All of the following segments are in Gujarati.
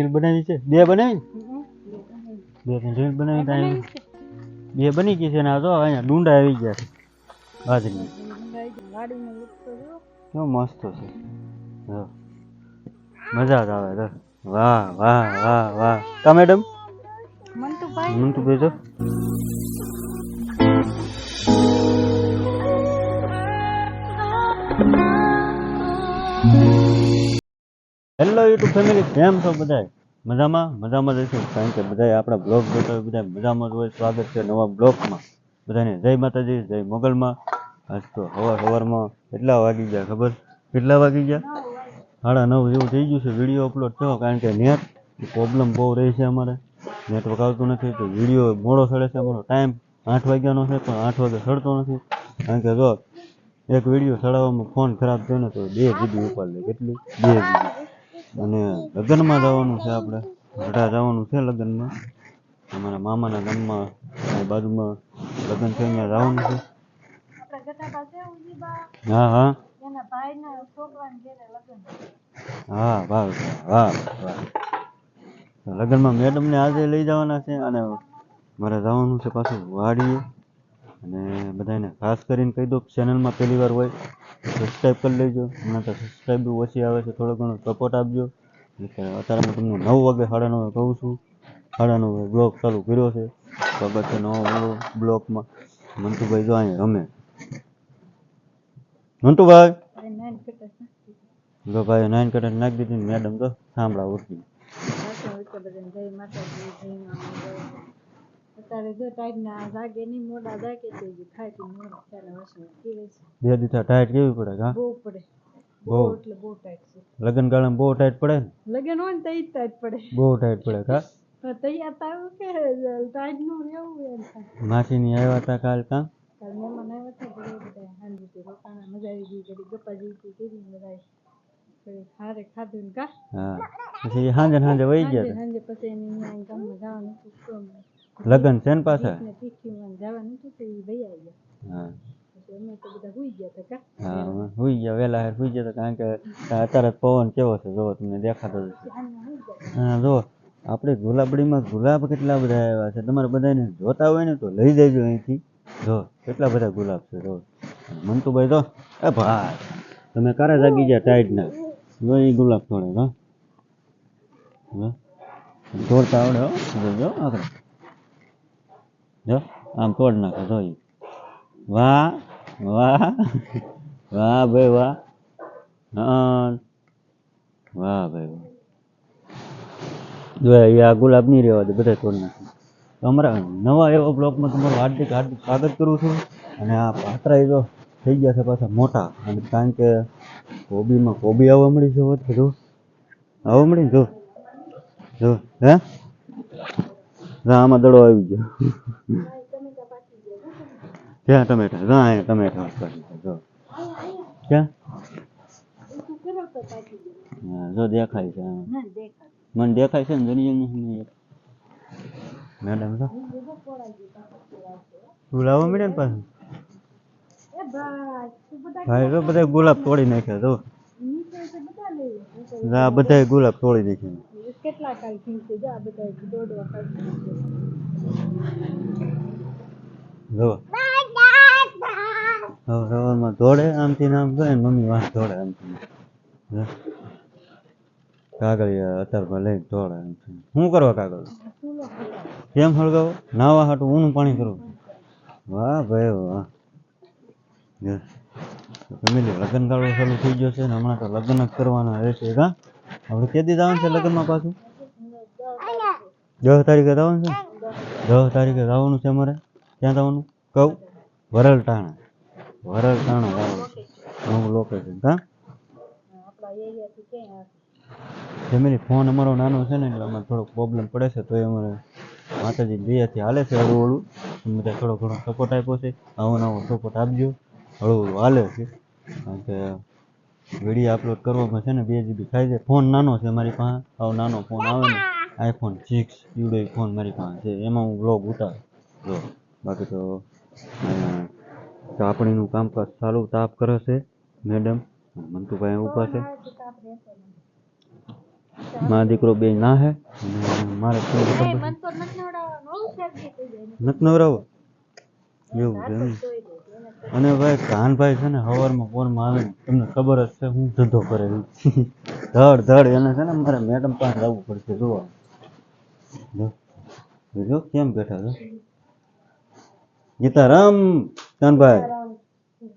રીલ બનાવી છે? બે બનાવી? બે રીલ બનાવી ત્યાં બે બની ગઈ છે ને આ તો અહીંયા ડુંડા આવી ગયા છે. બાજરી કેવો મસ્ત છે. મજા જ આવે તો વાહ વાહ વાહ વાહ. કા મેડમ મંતુભાઈ. મંતુભાઈ તું હેલો યુટ્યુબ ફેમિલી કેમ છો બધા મજામાં? મજામાં જ કારણ કે બધા આપણા બ્લોગ જોતા હોય બધા મજામાં જ સ્વાગત છે નવા બ્લોગમાં બધાને જય માતાજી, જય મોગલમાં. આજ તો સવાર સવારમાં કેટલા વાગી ગયા ખબર? કેટલા વાગી ગયા? સાડા નવ જેવું થઈ ગયું છે. વીડિયો અપલોડ થયો કારણ કે નેટ પ્રોબ્લેમ બહુ રહી છે અમારે. નેટવર્ક આવતું નથી, તો વીડિયો મોડો સડે છે અમારો. ટાઈમ આઠ વાગ્યાનો છે, પણ આઠ વાગે સડતો નથી. કારણ કે જો એક વીડિયો ચડાવવામાં ફોન ખરાબ થયો ને તો બે જીબી ઉપાડ લે. કેટલી? બે જીબી અને લગ્નમાં જવાનું છે આપણે. વડા જવાનું છે લગ્નમાં. અમારા મામાના ગામમાં બાજુમાં લગ્ન છે, અહીંયા જવાનું છે. હા હા. હા, વાહ વાહ વાહ. લગ્નમાં મેડમને આજે લઈ જવાના છે અને મારે જવાનું છે પાછું વાડીએ. અને બધાને ખાસ કરીને કહી દો ચેનલમાં પહેલી વાર હોય. સબસ્ક્રાઈબ કરી લેજો. હમણાં તો સબસ્ક્રાઈબ બી ઓછી આવે છે. થોડો ઘણો સપોર્ટ આપજો. અત્યારે હું તમને નવ વાગે સાડા નવે કહું છું. સાડા નવે બ્લોક ચાલુ કર્યો છે. સ્વાગત છે નવો બ્લોકમાં મંતુભાઈ જો અહીંયા રમે. મંતુભાઈ જો ભાઈ નાઇન કટર નાખી દીધી મેડમ તો સાંભળા ઉઠી જય માતાજી. અત્યારે જો ટાઈટના જાગે નહીં મોડા જાગે તો ઈ ખાઈ મોડા. ચાલે વાસણ પીવે છે. બે દીધા ટાઈટ કેવી પડે કા બહુ પડે. બહુ. બહુ એટલે બહુ ટાઈટ છે. લગ્ન ગાળામાં બહુ ટાઈટ પડે લગન હોય ને તો ટાઈટ પડે. બહુ ટાઈટ પડે કા? તૈયાર થાવું કે ટાઈટનું રહેવું એમ થાય. માસીની આવ્યા હતા કાલ કા કાલ મહેમાન આવ્યા હતા બધા. રોકાણા મજા આવી ગઈ. ઘડી ગપ્પા જેવી કરી બધા હારે ખાધું ને કા? હા. પછી હાંજે સાંજે વહી ગયા સાંજે પછી એની ગામમાં જવાનું હતા લગ્ન છે ને પાછા? આવી ગયા હા. બધા હુઈ ગયા હા અમે ગયા વહેલા હેર હુઈ ગયા હતા કારણ કે અત્યારે પવન કેવો છે જો તમને દેખાતો હા આપણે ગુલાબડીમાં ગુલાબ કેટલા બધા આવ્યા છે તમારે બધાને જોતા હોય ને તો લઈ જજો અહીંથી. જો કેટલા બધા ગુલાબ છે જો મંતુભાઈ તો એ ભાઈ તમે કારે જાગી ગયા ટાઈટ ના જો એ ગુલાબ થોડે હા તોડતા આવડે હો જો જો આગળ. જો, આમ તોડ નાખો, જો ઈ. વાહ વાહ વાહ ભાઈ વાહ. હા વાહ ભાઈ વાહ. જો આ ગુલાબ નહીં રહેવા દે, બધા તોડ નાખે. તો અમારા નવા એવા બ્લોગમાં તમારું હાર્દિક હાર્દિક સ્વાગત કરું છું. અને આ પાત્રા જો થઈ ગયા છે પાછા મોટા. અને કારણ કે કોબીમાં કોબી આવવા મળી છે, જો આવવા મળી જો. જો, હે? જો દડો આવી ગયો. ક્યાં ટમેટા? જો અહીંયા ટમેટા જો. દેખાય છે મને દેખાય છે ને જરી મેડમ તો લાવવા મળે ને પાછું? ભાઈ તો બધા ગુલાબ તોડી નાખ્યા તો બધા ગુલાબ તોડી નાખ્યા. કેટલા કાલ ખીંચે જો આ બધા દોઢ વખત જો. હવે સવારમાં દોડે આમથી ને આમ મમ્મી વાહ દોડે આમથી. ને. અત્યારમાં લઈને દોડે આમથી. શું કરવા કાગળ? કેમ હળગાવો? નાવા હાટું ઊનું પાણી કરવું વાહ ભાઈ વાહ. ફેમિલી લગ્ન ગાળો ચાલુ થઈ ગયો છે ને હમણાં તો લગ્ન જ કરવાના રહેશે કા? આપણે કેદી જવાનું છે લગ્નમાં પાછું? દસ તારીખે જવાનું છે? દસ તારીખે જવાનું છે અમારે. ક્યાં જવાનું? કહું? વરલટાણા. વરલટાણા જવાનું નવું લોકેશન હા? ફેમિલી ફોન અમારો નાનો છે ને એટલે અમારે થોડોક પ્રોબ્લેમ પડે છે તો એ અમારે માતાજી દયાથી હાલે છે હળવું હળવું બધા થોડો ઘણો સપોર્ટ આપ્યો છે. આવો નવો સપોર્ટ આપજો. હળવું હળવું હાલે છે. કારણ કે વીડિયો અપલોડ કરવામાં છે ને બે જીબી ખાઈ જાય. ફોન નાનો છે મારી પાસે. આવો નાનો ફોન આવે ને. આઈફોન સિક્સ યુડો ફોન મારી પાસે છે. એમાં હું બ્લોગ ઉતાર. જો બાકી તો કાપણીનું કામકાજ ચાલુ તાપ કરે છે મેડમ મંતુભાઈ ઊભા છે. મારો દીકરો બે ના હે. મારે નથી નવરાવો એવું છે અને ભાઈ કાનભાઈ છે ને સવારમાં ફોનમાં આવે તમને ખબર જ છે, હું ધંધો કરેલી ધડ ધડ એને છે ને મારે મેડમ પાસે જવું પડશે જોવા જો કેમ બેઠા છો? ગીતારામ કાનભાઈ.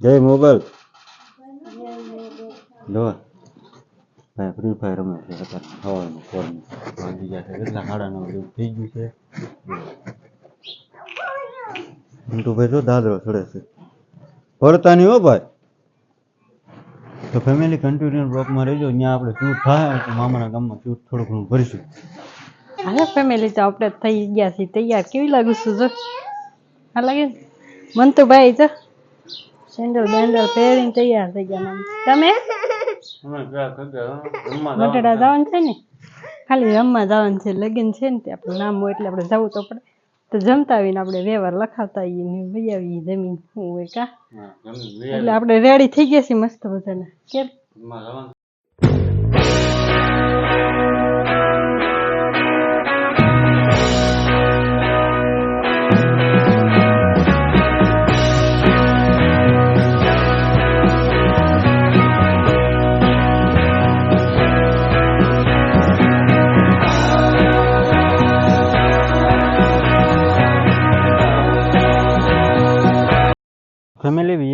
જય મોગલ. જો, ભાઈ ફ્રી ફાયર રમે છે, અત્યારે સવારમાં ફોનમાં. ગયા છે, કેટલા? સાડા નવ જેવું થઈ ગયું છે. ભાઈ જો દાદરો ચડે છે. નહીં હો ભાઈ. તો ફેમિલી કન્ટિન્યુ બ્લોકમાં રહેજો ત્યાં આપણે શૂટ થાય તો મામાના ગામમાં શૂટ થોડું ઘણું ભરીશું. હા ફેમિલી તો આપણે થઈ ગયા છીએ તૈયાર કેવી લાગુ છું જો? હા લાગે? મન તો ભાઈ જો. સેન્ડલ બેન્ડલ પહેરીને તૈયાર થઈ ગયા તમે? ગઢડા જવાનું છે ને? ખાલી રમવા જવાનું છે લગ્ન છે ને તે આપણું નામ હોય એટલે આપણે જવું તો પડે. તો જમતા આવીને આપણે વ્યવહાર લખાવતા આવીએ ને વહી આવીએ જમીન. શું હોય કા? એટલે આપણે રેડી થઈ ગયા છીએ મસ્ત બધાને. કેમ?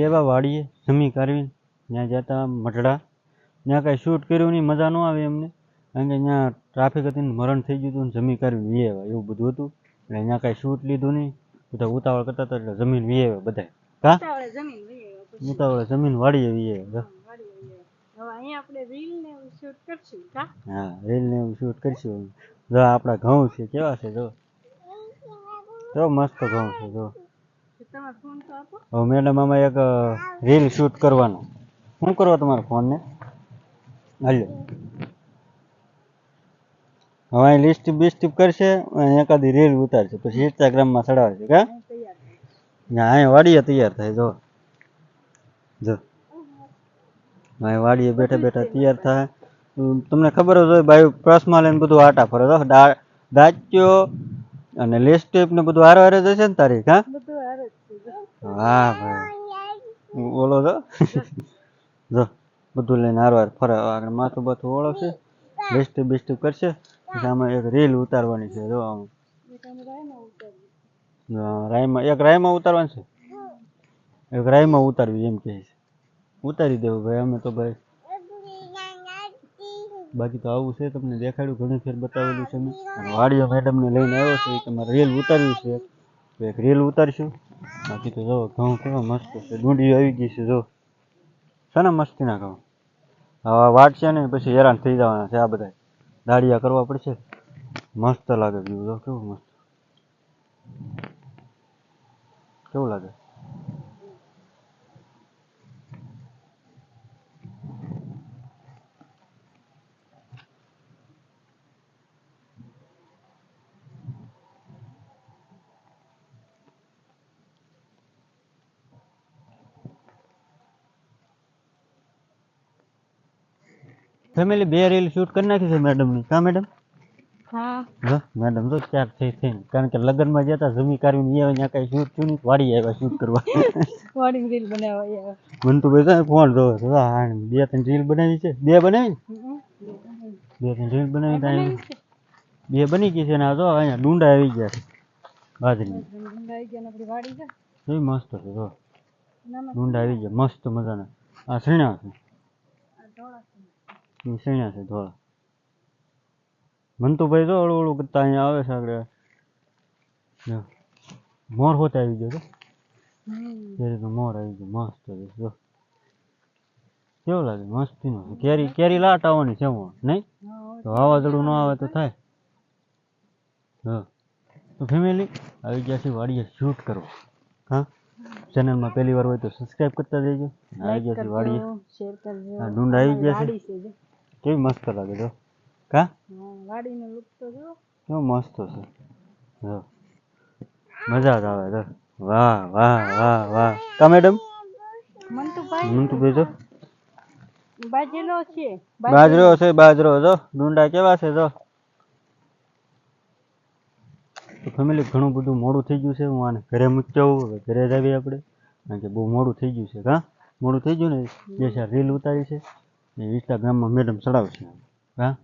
વિયેવા વાડીએ જમી કરવી ત્યાં જતા મટડા ત્યાં કાંઈ શૂટ કર્યું નહીં મજા ન આવે એમને. કારણ કે ત્યાં ટ્રાફિક હતી ને મરણ થઈ ગયું હતું ને જમી કરવી વિયેવા એવું બધું હતું. એટલે ત્યાં કાંઈ શૂટ લીધું નહીં. બધા ઉતાવળ કરતા હતા એટલે જમીન વિયેવા બધા કા? ઉતાવળે જમીન વાડીએ વિયેવા એવું હા રીલ ને એવું શૂટ કરશું. જો આપણા ઘઉં છે કેવા છે જો? જો મસ્ત ઘઉં છે જો? હવે મેડમ આમાં એક રીલ શૂટ કરવાનો. શું કરવા તમારા ફોનને હાલ્યો હવે અહીં લિસ્ટ બિસ્ટીપ કરશે અને એકાદી રીલ ઉતારશે પછી ઇન્સ્ટાગ્રામમાં ચડાવશે કા? તૈયાર ત્યાં અહીંયા વાડીએ તૈયાર થાય જો. જો. અહીં વાડીએ બેઠા બેઠા તૈયાર થાય. ઉમ, તમને ખબર જ હોય ભાઈ પ્રસમાં લઈને બધું આટા ફરે. તો દા દાચ્યો અને લિસ્ટીપ ને બધું હારે હારે જશે ને તારીખ હા બધું હારે જ વાહ ભાઈ. બોલો તો. જો, બધું લઈને હારવાર ફરે આગળ માથું બાથું ઓળખશે. બેસ્ટી બેસ્ટી કરશે. આમાં એક રીલ ઉતારવાની છે, જો એક રાયમાં ઉતારવાની છે? એક રાયમાં ઉતારવી એમ કહે છે. ઉતારી દેવું ભાઈ, અમે તો ભાઈ. બાકી તો આવું છે, તમને દેખાડ્યું, ઘણી ફેર બતાવેલું છે મેં. વાડીઓ મેડમને લઈને આવ્યો છે તમારે રીલ ઉતારવી છે. એક રીલ ઉતારશું. બાકી તો જો, ઘઉં કેવા મસ્ત છે. ડુંડી આવી ગઈ છે, જો. છે ને મસ્તીના ઘઉં? હવે વાટશે ને, પછી હેરાન થઈ જવાના છે આ બધા દાડિયા કરવા પડશે. મસ્ત લાગે વ્યૂ, જો, કેવું મસ્ત. કેવું લાગે? ફેમિલી બે રીલ શૂટ કરી નાખી છે મેડમની કા મેડમ હા. હા મેડમ તો ચાર થઈ થઈને. કારણ કે લગ્નમાં જતા જમી કાઢીને એ ત્યાં કાંઈ શૂટ થયું નહીં વાડી આવ્યા શૂટ કરવા. વાડી રીલ બનાવવા આવ્યા. મંતુભાઈ તો ફોન જોવે છે? વાહ, હા બે ત્રણ રીલ બનાવી છે. બે બનાવી હમ. બે ત્રણ રીલ બનાવી તો અહીં બે બની ગઈ છે ને આ જો અહીંયા ડુંડા આવી ગયા છે. બાજરી ગંગાઈ ગયા ને આપણી વાડી છે? એ મસ્ત છે જો. નામાં ડુંડા આવી ગયા મસ્ત મજાના. આ સીણા છે? આ ધોળા છે. એ સીણા છે ધોળા. મંતુભાઈ તો ઓળું ઓળું કરતા અહીંયા આવે છે આગળ. જો. મોર હોતે આવી ગયો છે. હમ. એ રીતનો મોર આવી ગયો. મસ્ત છે. જો. કેવું લાગે? મસ્તીનો છે. કેરી કેરી લાટ આવવાની છે હું નહીં? હા, તો વાવાઝોડું ન આવે તો થાય. હા તો ફેમિલી આવી ગયા છે વાડીએ શૂટ કરવા. હા? ચેનલમાં પહેલી વાર હોય તો સબસ્ક્રાઈબ કરતા જજો આવી ગયા છે વાડીએ. કરજો, શેર કરજો. હા, ડુંડા આવી ગયા છે. કેવી મસ્ત લાગે જો. કા? વાડીનો look તો જો. કેવો મસ્ત છે. જો. મજા જ આવે જો. વાહ વાહ વાહ વાહ. કા મેડમ? મન તો ભાઈ મંતુભાઈ જો. બાજરો છે. બાજરો છે બાજરો જો. ડુંડા કેવા છે જો. ફેમિલી ઘણું બધું મોડું થઈ ગયું છે. હું આને ઘરે મૂક્યો હવે ઘરે જ આવીએ આપણે. કારણ કે બહુ મોડું થઈ ગયું છે. હા મોડું થઈ ગયું ને? જે છે રીલ ઉતારી છે. ઇન્સ્ટાગ્રામમાં મેડમ ચડાવશે. હા?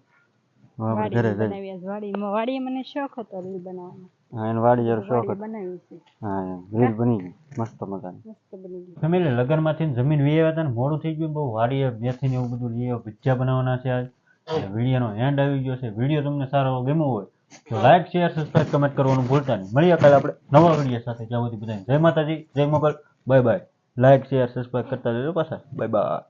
હવે ઘરે વાડી જઈએ બનાવી આજ વાડીમાં વાડીએ મને શોખ હતો રીલ બનાવવાનો. હા એને વાડી જરો શોખ બનાવી છે. હા રીલ બની ગઈ. મસ્ત મજાની. મસ્ત બની ગઈ. ફેમિલી લગ્નમાંથી જમીન વી હતા ને મોડું થઈ ગયું બહુ વાડીએ મેથી એવું બધું લઈ ભજીયા બનાવવાના છે આજ. વિડીયોનો એન્ડ આવી ગયો છે. વીડિયો તમને સારો ગમ્યો હોય તો લાઈક શેર સબસ્ક્રાઇબ કમેન્ટ કરવાનું ભૂલતા નહીં. મળીએ કાલે આપણે નવા વીડિયો સાથે. જ્યાં સુધી બધાને જય માતાજી જય Mogal. Bye bye like share subscribe કરતા રહેજો પાછા. Bye bye